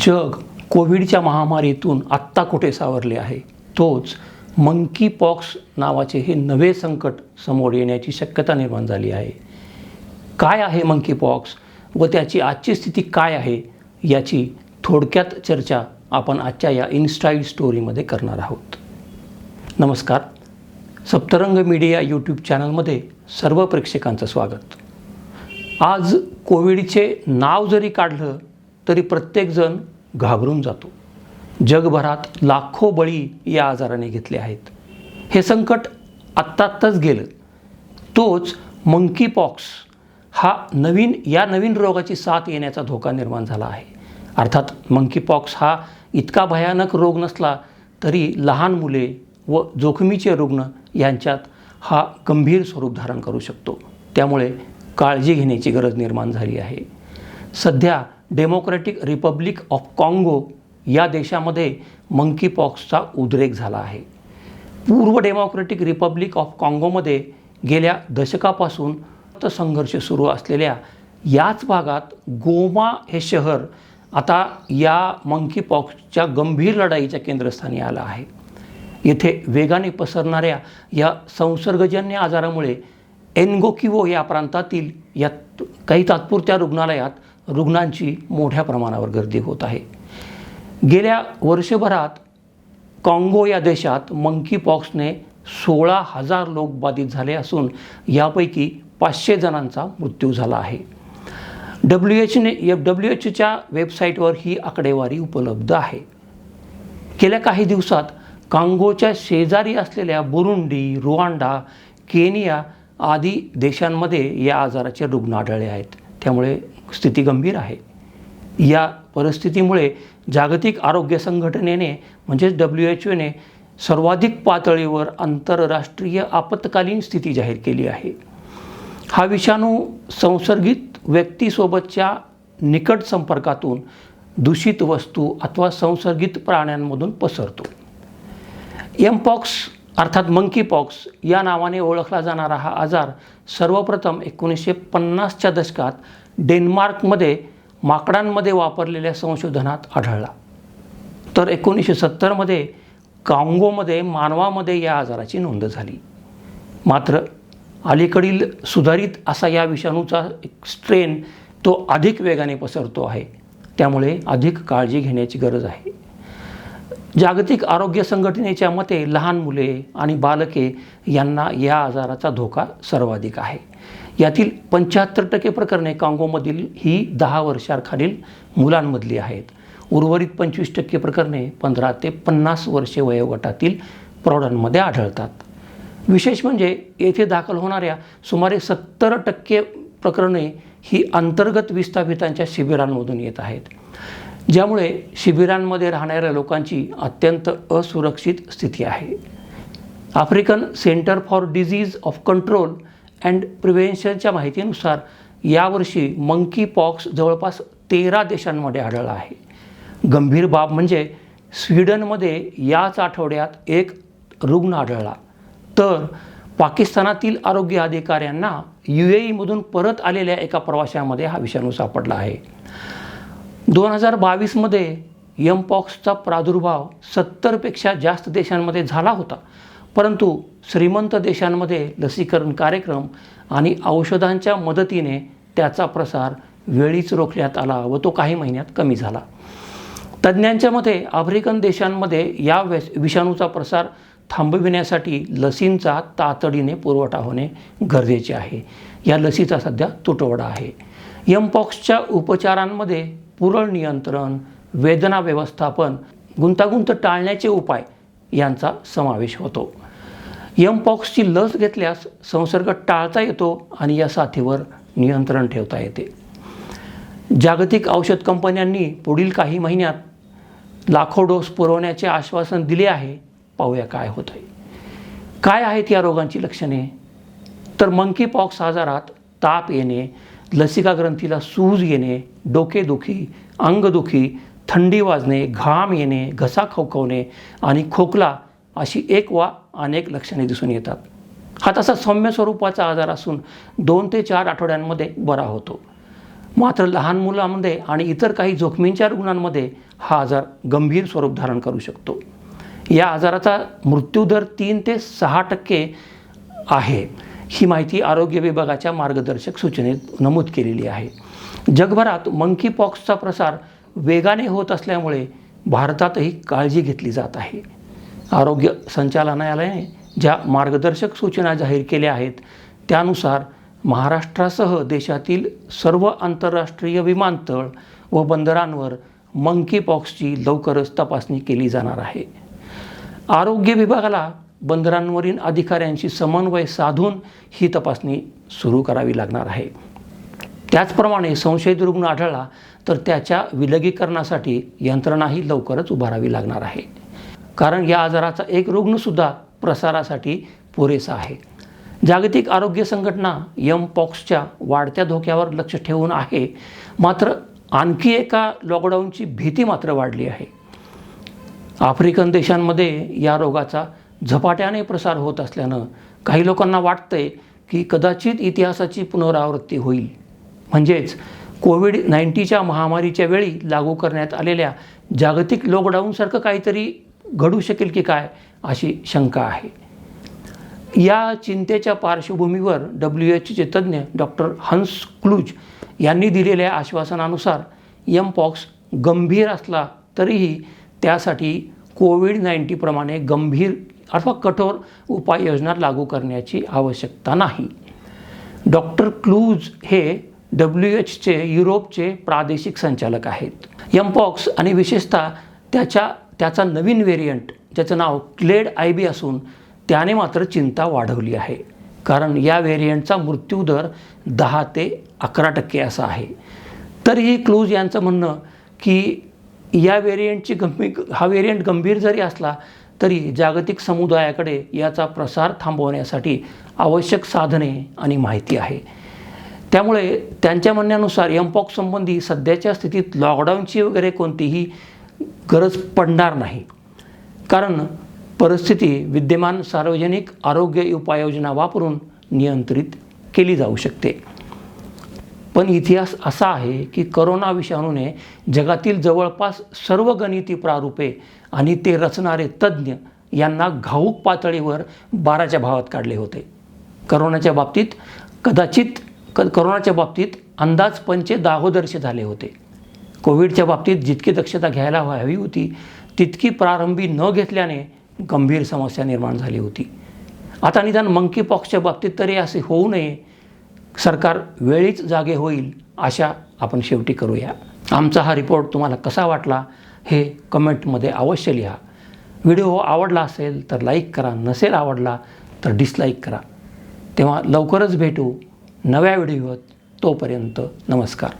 जग कोविडच्या महामारीतून आत्ता कुठे सावरले आहे? तोच मंकी पॉक्स नावाचे हे नवे संकट समोर येण्याची शक्यता निर्माण झाली आहे. काय आहे मंकी पॉक्स व त्याची आजची स्थिती काय आहे याची थोडक्यात चर्चा आपण आजच्या या इन्स्टाईल स्टोरीमध्ये करणार आहोत. नमस्कार. सप्तरंग मीडिया यूट्यूब चॅनलमध्ये सर्व प्रेक्षकांचं स्वागत. आज कोविडचे नाव जरी काढलं तरी प्रत्येकजण घाबरून जातो. जगभरात लाखो बळी या आजाराने घेतले आहेत. हे संकट आत्ता आत्ताच गेलं. तोच मंकी पॉक्स हा नवीन या नवीन रोगाची साथ येण्याचा धोका निर्माण झाला आहे. अर्थात मंकी पॉक्स हा इतका भयानक रोग नसला तरी लहान मुले व जोखमीचे रुग्ण यांच्यात हा गंभीर स्वरूप धारण करू शकतो. त्यामुळे काळजी घेण्याची गरज निर्माण झाली आहे. सध्या डेमोक्रॅटिक रिपब्लिक ऑफ काँगो या देशामध्ये मंकी पॉक्सचा उद्रेक झाला आहे. पूर्व डेमोक्रॅटिक रिपब्लिक ऑफ काँगोमध्ये गेल्या दशकापासून संघर्ष सुरू असलेल्या याच भागात गोमा हे शहर आता या मंकी पॉक्सच्या गंभीर लढाईच्या केंद्रस्थानी आलं आहे. येथे वेगाने पसरणाऱ्या या संसर्गजन्य आजारामुळे एनगोकिवो या प्रांतातील या काही तात्पुरत्या रुग्णालयात रुग्णांची मोठ्या प्रमाणावर गर्दी होत आहे. गेल्या वर्षभरात काँगो या देशात मंकी पॉक्सने सोळा हजार लोक बाधित झाले असून यापैकी पाचशे जणांचा मृत्यू झाला आहे. डब्ल्यू एचने डब्ल्यू एचच्या वेबसाईटवर ही आकडेवारी उपलब्ध आहे. गेल्या काही दिवसात कांगोच्या शेजारी असलेल्या बुरुंडी रुवांडा केनिया आदी देशांमध्ये या आजाराचे रुग्ण आढळले आहेत. त्यामुळे स्थिती गंभीर आहे. या परिस्थितीमुळे जागतिक आरोग्य संघटनेने म्हणजेच डब्ल्यू एच ओने सर्वाधिक पातळीवर आंतरराष्ट्रीय आपत्कालीन स्थिती जाहीर केली आहे. हा विषाणू संसर्गित व्यक्तीसोबतच्या निकट संपर्कातून दूषित वस्तू अथवा संसर्गित प्राण्यांमधून पसरतो. एमपॉक्स अर्थात मंकी पॉक्स या नावाने ओळखला जाणारा हा आजार सर्वप्रथम एकोणीसशे पन्नासच्या दशकात डेन्मार्कमध्ये माकडांमध्ये वापरलेल्या संशोधनात आढळला. तर एकोणीसशे सत्तरमध्ये काँगोमध्ये मानवामध्ये या आजाराची नोंद झाली. मात्र अलीकडील सुधारित असा या विषाणूचा एक स्ट्रेन तो अधिक वेगाने पसरतो आहे. त्यामुळे अधिक काळजी घेण्याची गरज आहे. जागतिक आरोग्य संघटनेच्या मते लहान मुले आणि बालके यांना या आजाराचा धोका सर्वाधिक आहे. यातील पंच्याहत्तर टक्के प्रकरणे काँगोमधील ही दहा वर्षाखालील मुलांमधली आहेत. उर्वरित पंचवीस टक्के प्रकरणे पंधरा ते पन्नास वर्षे वयोगटातील प्रौढांमध्ये आढळतात. विशेष म्हणजे येथे दाखल होणाऱ्या सुमारे सत्तर टक्के प्रकरणे ही अंतर्गत विस्थापितांच्या शिबिरांमधून येत आहेत. ज्यामुळे शिबिरांमध्ये राहणाऱ्या लोकांची अत्यंत असुरक्षित स्थिती आहे. African centre for disease of control and प्रिव्हेन्शनच्या माहितीनुसार यावर्षी मंकी पॉक्स जवळपास तेरा देशांमध्ये आढळला आहे. गंभीर बाब म्हणजे स्वीडनमध्ये याच आठवड्यात एक रुग्ण आढळला. तर पाकिस्तानातील आरोग्य अधिकाऱ्यांना यू ए ईमधून परत आलेल्या एका प्रवाशामध्ये हा विषाणू सापडला आहे. दोन हजार बावीसमध्ये यमपॉक्सचा प्रादुर्भाव सत्तरपेक्षा जास्त देशांमध्ये झाला होता. परंतु श्रीमंत देशांमध्ये लसीकरण कार्यक्रम आणि औषधांच्या मदतीने त्याचा प्रसार वेळीच रोखण्यात आला व तो काही महिन्यात कमी झाला. तज्ज्ञांच्या मते आफ्रिकन देशांमध्ये या वेस विषाणूचा प्रसार थांबविण्यासाठी लसींचा तातडीने पुरवठा होणे गरजेचे आहे. या लसीचा सध्या तुटवडा आहे. यमपॉक्सच्या उपचारांमध्ये पुरळ नियंत्रण वेदना व्यवस्थापन गुंतागुंत टाळण्याचे उपाय यांचा समावेश होतो. यमपॉक्सची लस घेतल्यास संसर्ग टाळता येतो आणि या साथीवर नियंत्रण ठेवता येते. जागतिक औषध कंपन्यांनी पुढील काही महिन्यात लाखो डोस पुरवण्याचे आश्वासन दिले आहे. पाहूया काय होत आहे काय आहेत या रोगांची लक्षणे? तर मंकी पॉक्स आजारात ताप येणे लसिका ग्रंथीला सूज येणे डोकेदुखी अंगदुखी थंडी वाजणे घाम येणे घसा खवखवणे आणि खोकला अशी एक वा अनेक लक्षणे दिसून येतात. हा तसा सौम्य स्वरूपाचा आजार असून दोन ते चार आठवड्यांमध्ये बरा होतो. मात्र लहान मुलांमध्ये आणि इतर काही जोखमींच्या रुग्णांमध्ये हा आजार गंभीर स्वरूप धारण करू शकतो. या आजाराचा मृत्यूदर तीन ते सहा टक्के आहे ही माहिती आरोग्य विभागाच्या मार्गदर्शक सूचनेत नमूद केलेली आहे. जगभरात मंकी पॉक्सचा प्रसार वेगाने होत असल्यामुळे भारतातही काळजी घेतली जात आहे. आरोग्य संचालनालयाने ज्या मार्गदर्शक सूचना जाहीर केल्या आहेत त्यानुसार महाराष्ट्रासह देशातील सर्व आंतरराष्ट्रीय विमानतळ व बंदरांवर मंकी पॉक्सची लवकरच तपासणी केली जाणार आहे. आरोग्य विभागाला बंदरांवरील अधिकाऱ्यांशी समन्वय साधून ही तपासणी सुरू करावी लागणार आहे. त्याचप्रमाणे संशयित रुग्ण आढळला तर त्याच्या विलगीकरणासाठी यंत्रणाही लवकरच उभारावी लागणार आहे. कारण या आजाराचा एक रुग्णसुद्धा प्रसारासाठी पुरेसा आहे. जागतिक आरोग्य संघटना यम पॉक्सच्या वाढत्या धोक्यावर लक्ष ठेवून आहे. मात्र आणखी एका लॉकडाऊनची भीती मात्र वाढली आहे. आफ्रिकन देशांमध्ये या रोगाचा झपाट्याने प्रसार होत असल्यानं काही लोकांना वाटतंय की कदाचित इतिहासाची पुनरावृत्ती होईल. म्हणजेच कोविड नाईन्टीच्या महामारीच्या वेळी लागू करण्यात आलेल्या जागतिक लॉकडाऊनसारखं काहीतरी घडू शकेल की काय अशी शंका आहे. या चिंतेच्या पार्श्वभूमीवर डब्ल्यू एचचे तज्ज्ञ डॉक्टर हंस क्लूज यांनी दिलेल्या आश्वासनानुसार यम पॉक्स गंभीर असला तरीही त्यासाठी कोविड नाईन्टीप्रमाणे गंभीर अथवा कठोर उपाययोजना लागू करण्याची आवश्यकता नाही. डॉक्टर क्लूज हे डब्ल्यू एचचे युरोपचे प्रादेशिक संचालक आहेत. यमपॉक्स आणि विशेषतः त्याच्या त्याचा नवीन व्हेरियंट ज्याचं नाव क्लेड आय बी असून त्याने मात्र चिंता वाढवली आहे. कारण या व्हेरियंटचा मृत्यूदर दहा ते अकरा टक्के असा आहे. तरीही क्लूज यांचं म्हणणं की या व्हेरियंटची गंभीर हा व्हेरियंट गंभीर जरी असला तरी जागतिक समुदायाकडे याचा प्रसार थांबवण्यासाठी आवश्यक साधने आणि माहिती आहे. त्यामुळे त्यांच्या म्हणण्यानुसार एमपॉक्स संबंधी सध्याच्या स्थितीत लॉकडाऊनची वगैरे कोणतीही गरज पडणार नाही. कारण परिस्थिती विद्यमान सार्वजनिक आरोग्य उपाययोजना वापरून नियंत्रित केली जाऊ शकते. पण इतिहास असा आहे की करोना विषाणूने जगातील जवळपास सर्व गणिती प्रारूपे आणि ते रचणारे तज्ज्ञ यांना घाऊक पातळीवर बाराच्या भावात काढले होते. करोनाच्या बाबतीत कदाचित क करोनाच्या बाबतीत अंदाज पंचे झाले होते. कोविडच्या बाबतीत जितकी दक्षता घ्यायला हवी होती तितकी प्रारंभी न घेतल्याने गंभीर समस्या निर्माण झाली होती. आता निदान मंकी पॉक्सच्या बाबतीत तरी असे होऊ नये. सरकार वेळीच जागे होईल अशा आपण शेवटी करूया. आमचा हा रिपोर्ट तुम्हाला कसा वाटला हे कमेंटमध्ये अवश्य लिहा. व्हिडिओ आवडला असेल तर लाईक करा नसेल आवडला तर डिसलाईक करा. तेव्हा लवकरच भेटू. नव्या व्हिडिओत तोपर्यंत नमस्कार.